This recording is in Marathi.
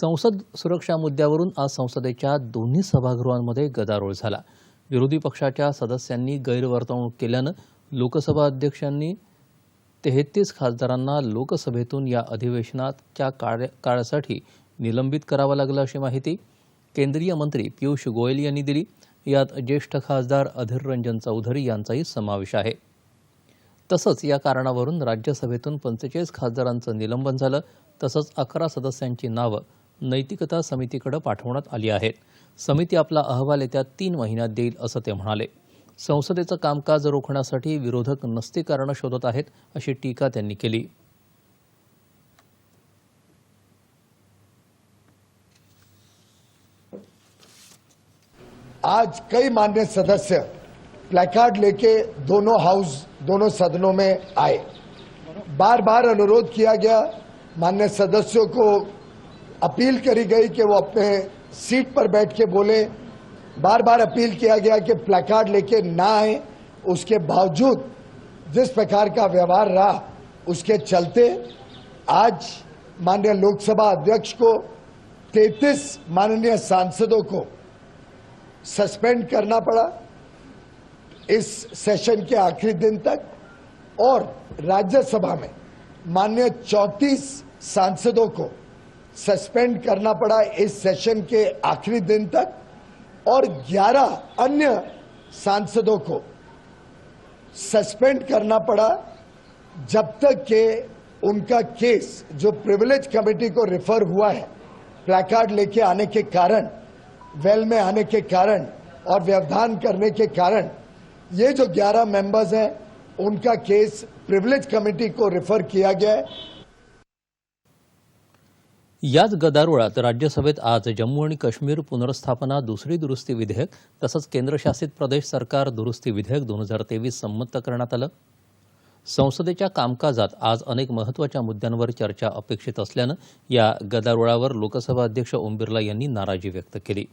संसद सुरक्षा मुद्द्यावरून आज संसदेच्या दोन्ही सभागृहांमध्ये गदारोळ झाला. विरोधी पक्षाच्या सदस्यांनी गैरवर्तवणूक केल्यानं लोकसभा अध्यक्षांनी तेहतीस खासदारांना लोकसभेतून या अधिवेशनाच्या कार्य काळासाठी निलंबित करावं लागलं अशी माहिती केंद्रीय मंत्री पियुष गोयल यांनी दिली. यात ज्येष्ठ खासदार अधीर रंजन चौधरी यांचाही समावेश आहे. तसंच या कारणावरून राज्यसभेतून पंचेचाळीस खासदारांचं निलंबन झालं. तसंच अकरा सदस्यांची नावं नैतिकता समितीकडे पाठवण्यात आली आहेत समिती आपला अहवाल येत्या तीन महिन्यात देईल असं ते म्हणाले. संसदेचं कामकाज रोखण्यासाठी विरोधक नसते कारणं शोधत आहेत अशी टीका त्यांनी केली. आज कई मान्य सदस्य प्लेकार्ड लेके दोनों हाउस दोनों सदनों में आए। बार बार अनुरोध किया गया मान्य सदस्यों को अपील करी गई कि वो अपने सीट पर बैठ के बोले। बार बार अपील किया गया कि प्लेकार्ड लेके ना आए। उसके बावजूद जिस प्रकार का व्यवहार रहा, उसके चलते आज माननीय लोकसभा अध्यक्ष को 33 माननीय सांसदों को सस्पेंड करना पड़ा। इस सेशन के आखिरी दिन तक और राज्यसभा में माननीय 34 सांसदों को सस्पेंड करना पड़ा इस सेशन के आखिरी दिन तक और 11 अन्य सांसदों को सस्पेंड करना पड़ा जब तक के उनका केस, जो प्रिविलेज कमेटी को रेफर हुआ है प्लेकार्ड लेके आने के कारण वेल में आने के कारण और व्यवधान करने के कारण, ये जो 11 मेंबर्स हैं, उनका केस प्रिविलेज कमेटी को रेफर किया गया है। याच गदारोळात राज्यसभेत आज जम्मू आणि काश्मीर पुनर्स्थापना दुसरी दुरुस्ती विधेयक तसंच केंद्रशासित प्रदेश सरकार दुरुस्ती विधेयक दोन हजार तेवीस संमत करण्यात आलं. संसदेच्या कामकाजात आज अनेक महत्त्वाच्या मुद्द्यांवर चर्चा अपेक्षित असल्यानं या गदारोळावर लोकसभा अध्यक्ष ओम बिर्ला यांनी नाराजी व्यक्त केली.